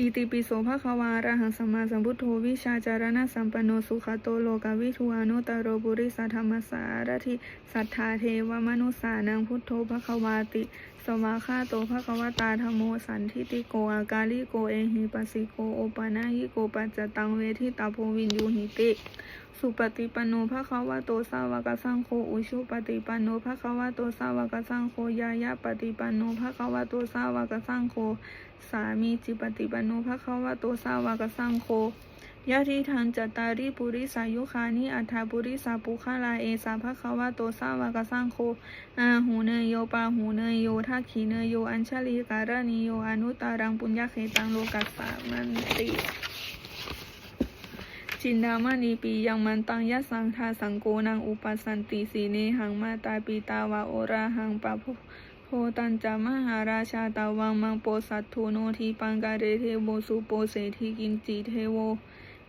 อิติปิโสภะควาระหังสัมมาสัมพุทโธวิชาจารณะสัมปันโนสุขโตโลกวิทูอานุตโรปุริสธรรมสารทิสัทธาเทวมนุสานังพุทโธภะควาติ สวาคาโตภะควตาธโมสันทิติโกอากาลิโกเอหิปัสสิโกโอปานายิโกปัจจตังเวทิตาโพวินยูหิติสุปฏิปันโนภะคะวะโตสาวกสังโฆอุชุปฏิปันโนภะคะวะโตสาวกสังโฆยายาปฏิปันโนภะคะวะโตสาวกสังโฆ สามีจิปฏิปันโนภะควะโตสาวกสังโฆยะทิทังจตตาริปุริสายุคานิอัฏฐปุริสาปุคาลาเอสาภะคะวะโตสาวกสังโฆอาหูเนยโยปาหูเนยโยทักขีเนยโยอัญชลีการณิโยอนุตารังปุญญาเขตังโลกัสสามันติจินดามณีปียังมันตังยะสังทาสังโกนังอุปสันติสีเนหังมาตาปีตาวาโอราหังปะโพ โพตันจามหาราชาตาวังมังโปสัตโทโนทีปังกาเรเทโวสุโปเสทีกินจิเทโว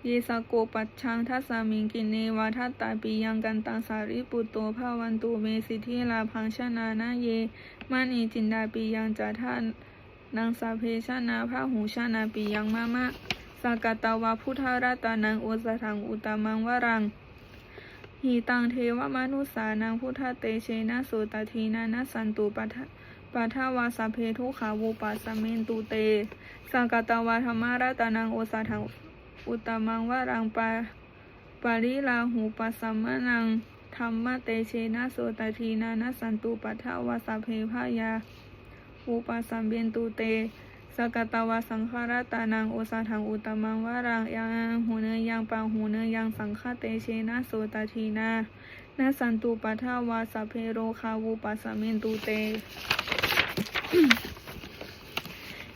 เยสโกปัจชังทัสสามิงกินเนวาทัตตาปียังกันตังสาริปุตโตภาวันตุเมสิทธิลาพังชนานาเยมานีจินดาปียังจาท่านนางสาเพชนาพระหูชนาปียังมามะสากตาวาพุทธรัตนังโอสถังอุตมังวรัง หีตังเทวมนุสานังพุทธเตเชนะโสตทีนานะสันตุปัทปัทวาสเพทุขาวูปัสเมนตุเตสากตวาธรรมารัตานังโอสถังอุตมังวรังปาปาริลาหูปัสสมะนังธรรมเตเชนะโสตทีนานะสันตุปัทวาสเพพายาอุปัสสมเบนตุเต สกตาวาสังขารตานังโอสาทังอุตมังวารังยังหูเนยยังปังหูเนยยังสังฆเตเชนะโสตทีนานาสันตุปัทาวาสเพโรคาวุปัสสมินตุเต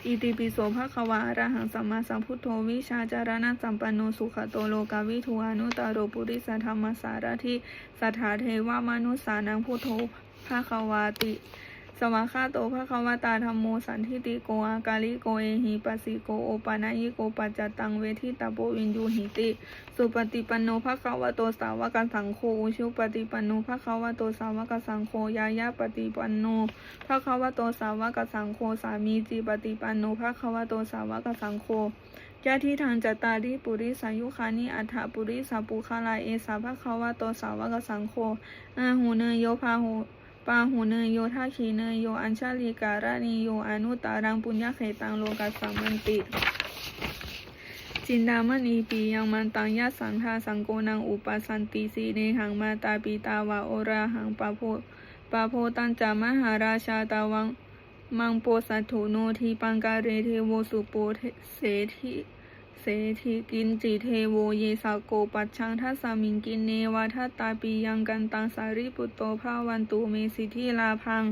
อิติปิโสภะควะอะระหังสัมมาสัมพุทโธวิชาจารณะสัมปันโนสุขโตโลกาวิทูอานุตตโรปุริสธรรมสารทิสัทธาเทวามนุสานังพุทโธภะควาติ วากขาโตภะคะวตาธรรมโมสันทิติโกอากาลิโกเอหิปัสสิโกโอปานายิโกปัจจตังเวทิตาโปวินยูหิติ สุปฏิปันโนภะคะวโตสาวกสังโฆอุชุปฏิปันโนภะคะวโตสาวกสังโฆยายาปฏิปันโนภะคะวโตสาวกสังโฆสามีจิปฏิปันโนภะคะวโตสาวกสังโฆยะทิทางจตาริปุริสายุคานิอัฏฐปุริสาปุคาลาเอสาภะคะวะโตสาวกสังโฆอาหูเนยโยพาหู ปาหูเนยโยทาขีเนยโยอัญชาลีการานิโยอนุตารังปุญญาเขตังโลกัสสามันติ จินดามณีปียังมันตังยะสังทาสังโกนังอุปสันติสีเนหังมาตาปีตาวาโอราหังปาโพปาโพตันจามหาราชาตาวังมังโปสัตโนทีปังการเรเทโวสุโปเทเสทิ เสทิกินจิเทโวเยสาโกปัจชังทัสมิงกินเนวาทัตตาปียังกันตังสาริปุตโตภาวันตุเมสิทธิลาพัง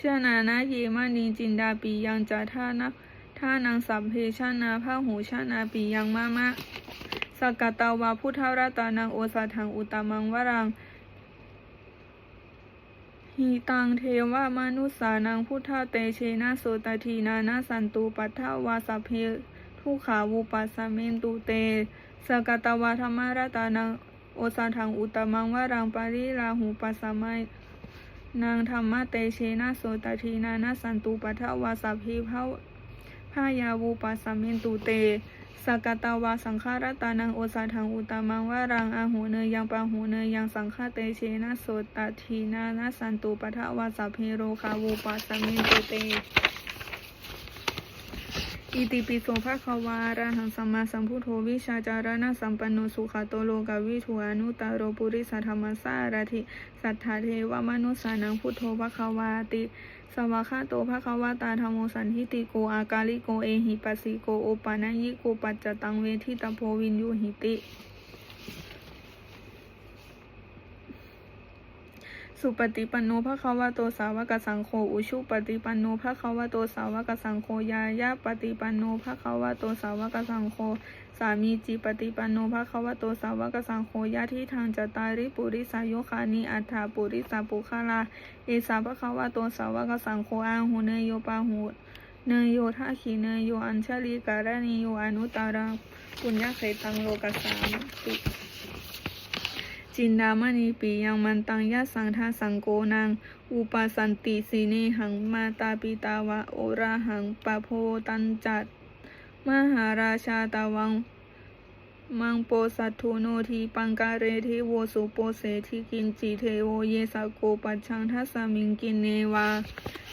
ชนานะเยมานีจินดาปียังจาท่านะท่านางสัมเพชานาพาหูชานาปียังมามะสกตาวาพุทธรัตานังโอสาทังอุตมังวรังหีตังเทวามนุษสานังพุทธเตเชนะโสตทีนานาสันตุปัทธวาสพเพ ทุขาวุปัสสเมนตุเตสกตวาธรรมรตานังโอสาทังอุตมังวรังปาริลาหูปัสสมัยนางธรรมเตเชนะโสตทีนานาสันตุปัทวาสพเพพะพายาวุปัสสเมนตุเตสกตาวาสังฆารตานังโอสาทังอุตมังวารังอาหูเนยยังปาหูเนยยังสังฆเตเชนะโสตทีนานาสันตุปะทวาสัพเพโรคาวูปัสสมินตุเต อิติปิโสภะคะวาระหังสัมมาสัมพุทโธวิชาจารณะสัมปันโนสุขโตโลกวิถุอนุตาโรปุริสธรรมสารทิสัทธาเทวมนุสานังพุทโธภะคะวาติสวะคาโตภะคะวตาธรรมโมสันทิติโกอากาลิโกเอหิปัสสิโกโอปานายิโกปัจจตังเวทิตาโพวินยูหิติ สุปฏิปันโนภะคะวะโตสาวกสังโฆอุชุปฏิปันโนภะคะวะโตสาวกสังโฆยายาปฏิปันโนภะคะวะโตสาวกสังโฆสามีจิปฏิปันโนภะคะวะโตสาวกสังโฆยะทิทางจตาริปุริสายุคานิอัฏฐาปุริสาปุคาลาเอสาภะคะวะโตสาวกสังโฆอาหูเนยโยปาหูเนยโยท่าขีเนยโยอัญชลีการณิโยอนุตารังปุญญาเขตังโลกสามติ จินดามณีปียังมันตังยะสังทาสังโกนังอุปสันติสีเนหังมาตาปิตาวะโอราหังปะโพตันจัตมหาราชาตาวัง มังโปสัตถุโนทีปังการเรทิโวสุโปเสทิกินจิเทโวเยสโกปัจชังทัสมิงกินเนวา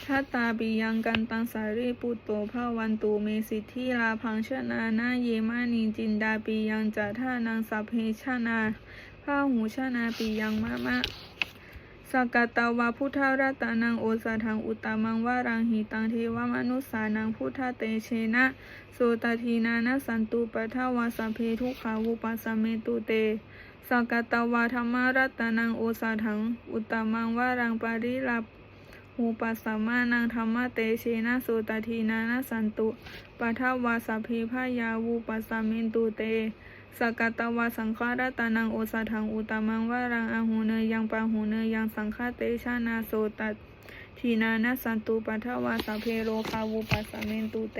ทัตตาปิยังกันตังสารีปุตโตภาวันตุเมสิทธิลาพังชนานาเยมานิจินดาปิยังจัท่านังสัพเพชนา พาหูชนาปิยังมะมะสกัตตาวาพุทธรัตนังโอสถังอุตตมังวารังหิตังเทวมนุสานังพุทธเตเชนะโสตทีนานะสันตุปะทาวาสเพทุขาวุปัสเมตุเตสกัตตาวาธรรมารัตนังโอสถังอุตตมังวารังปาริลับหูปัสสมานังธรรมเตเชนะโสตทีนานะสันตุปะทาวาสเพพายาวุปัสเมตุเต สกัตตวาสังฆารตานังโอสาทังอุตมังวารังอาหูเนยังปาหูเนยังสังฆาเตชานาโสตัทีนานสันตุปัทวาสเพโรคาวุปัสสเมนตุเต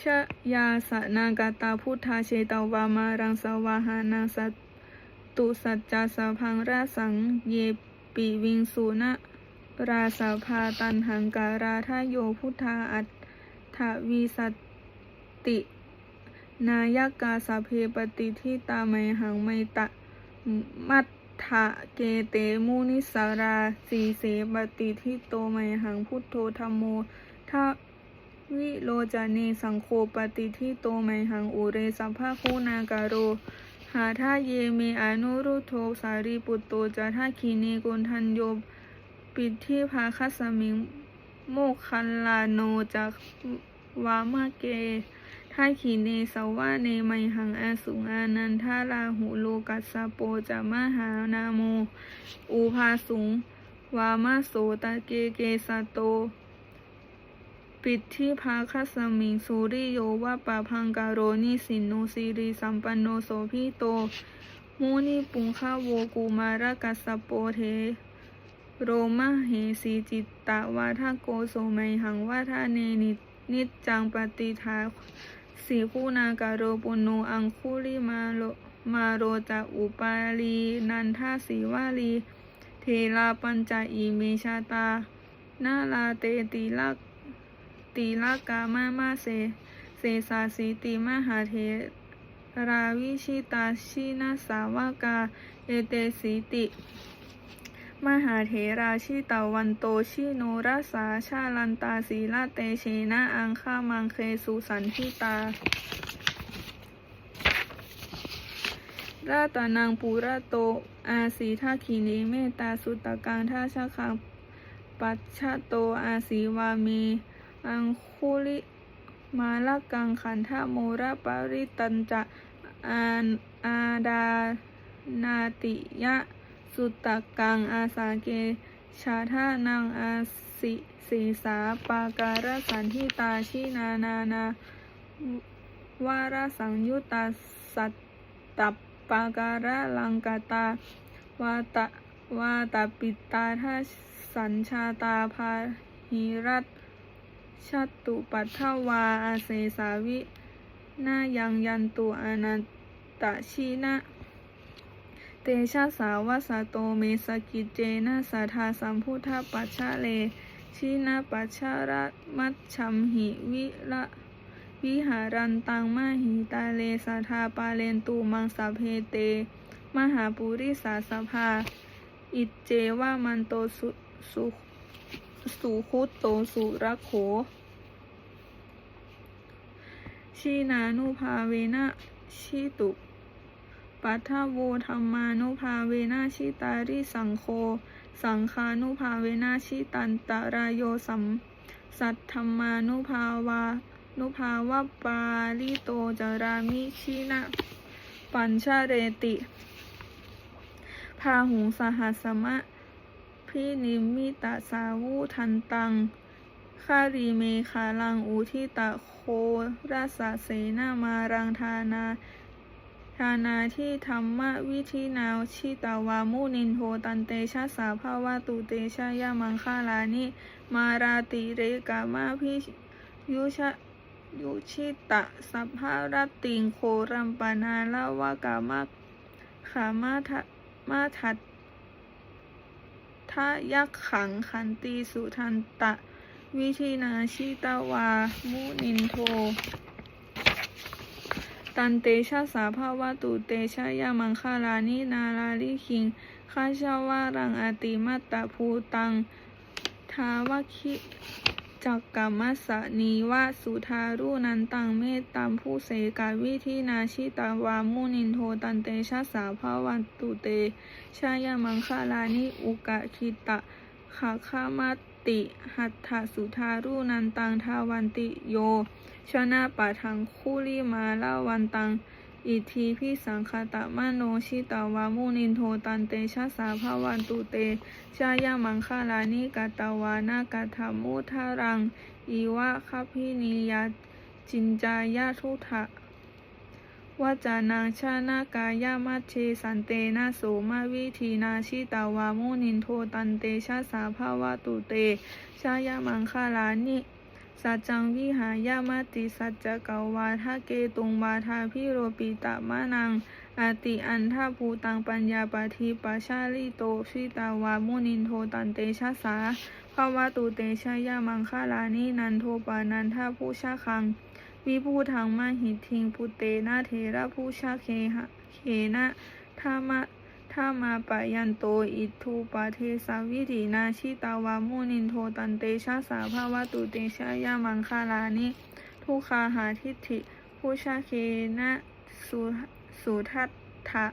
ชยาสนากาตาพุทธาเชตวามารังสวาหานาสัตตุสัจจาสพังราสังเยปิวิงสุนะราสาภาตันหังการาทโยพุทธาอัต วีสติ นายกาสาเพปฏิทิตาไมหังไมตะมัตถะเกเตมุนิสาราสีเสปฏิทิโตไมหังพุทโธธรรมโมทาวิโลจาเนสังโฆปฏิทิโตไมหังอุเรสัพพะคูนาการโรหาทาเยเมอนุรุโทสารีปุตโตจะทาคีเนกุนทันโยปิดที่ภาคัสมิงโมคคัลลาโนจาก วามะเกท่าขีเนสวะเนไมหังอาสุงอานันทาราหูโลกัสสโปจะมหานาโมอุภาสุง วามะโสตะเกเกสะโต ปิดที่ภาคัสมิงสุริโยวะปะพังการโรนิสินโนสิริสัมปันโนโสพิโตมุนิปุงคาโวกุมารกัสโปเท โรมะเหสีจิตตะวาทาโกโสไมหังวาทาเนนิ นิจจังปฏิทาสีคู่นาการโรปุณโนอังคุลิมาโลมาโรจะอุปาลีนันทาสีวาลี เทลาปัญจอีเมชาตานาลาเตติลักติลากามามาเสเสสาสีติมหาเทราวิชิตาชินาสาวกา เอเตสีติ มหาเถราชิตาวันโตชิโนรัสาชาลันตาสีลาเตเชนะอังคามังเคสุสันทิตา ราตานังปุระโต อาสีทาคีเนเมตาสุตตะการท่าชะคังปัจฉะโตอาสีวาเมอังคุลิมาลกังขันธโมระปริตันจะอานอาดานาติยะ สุตตะกังอาสาเกชาทานังอาสิสีสาปาการสันทิตาชินานานาวาระสังยุตตาสัตตปปาการะลังกาตาวาตะวาตาปิตาทัสสัญชาตาพาหิรัตชัตตุปัทถวาอาเสสาวินายังยันตุอนันตชีนะ เตชะสาวสโตเมสกิเจนะสัทธาสัมพุทธปัชชะเล ชินาปัชชะระมัชชัมหิวิละวิหารันตังมหิตาเลสัทธาปาเลนตูมังสาเพเต มหาปุริสาสภา อิจเจวามันโตสุสุสุคุตโตสุระโข ชีนานุภาเวนะชิตุ ปัทโวธรรมานุภาเวนะชิตาริสังโฆสังคานุภาเวนะชิตันตรายโยสัมสัทธรรมานุภาวานุภาวะปาลิโตจารามิชินะปัญชาเรติ พาหุงสหัสมะ พินิมิตาสาวุทันตังคารีเมคาลังอุทิตะโคราสเสนามารังทานา ทานาที่ธรรมวิธีนาวชิตาวามุนินโทตันเตชะสาภาวะตุเตชะยามังคาลานิ มาราติเรกามาพิยุชะยุชิตะสัพพารติงโครัมปนาลาวากามะขามาทะมาทัดทะยักขังขันตีสุทันตะ วิธีนาชิตาวามุนินโท ตันเตชะสาภาวะตุเตชะยามังคาลานินาลาลิคิงข้าชาวารังอติมัตตภูตังทาวคิจักกรรมสนีวะสุทารุนันตังเมตตัมผู้เสกาวิธีนาชิตาวามุนินโทตันเตชะสาภาวันตุเตชายามังคาลานิอุกะคิตะขาคามัต ติ หัตถสุทารุนันตังทาวันติโย ชนะปะทังคุลิมาลาวันตัง อิทธิพิสังคตะมโนชิตาวามุนินโทตันเตชะสาภาวันตุเต ชายามังคาลานิกาตาวานากาธรรมุทารัง อีวะคพินิยาจินจายาทุทะ วจานังชานากายามัชเชสันเตนะโสมาวิธีนาชิตาวามุนินโทตันเตชะสาภาวะตุเต ชายามังคาลานิสัจจังวิหายามติสัจจเกาวาทะเกตุงวาทาพิโรปิตะมะนังอาติอันทาภูตังปัญญาปาทิปชาลิโตชิตาวามุนินโทตันเตชะสาภาวะตุเตชะยามังคาลานินันโทปานันทาผู้ชาคัง วิภูทังมหิทิงปุเตนะเทระผู้ชาเคหะเคนะธามะถ้ามาปะยันโตอิทูปะเทสาวิถีนาชิตาวามุนินโทตันเตชะสาภาวะตุเตชะยามังคาลานิทุคาหาทิฏฐิผู้ชาเคนะสุสุทัตถะ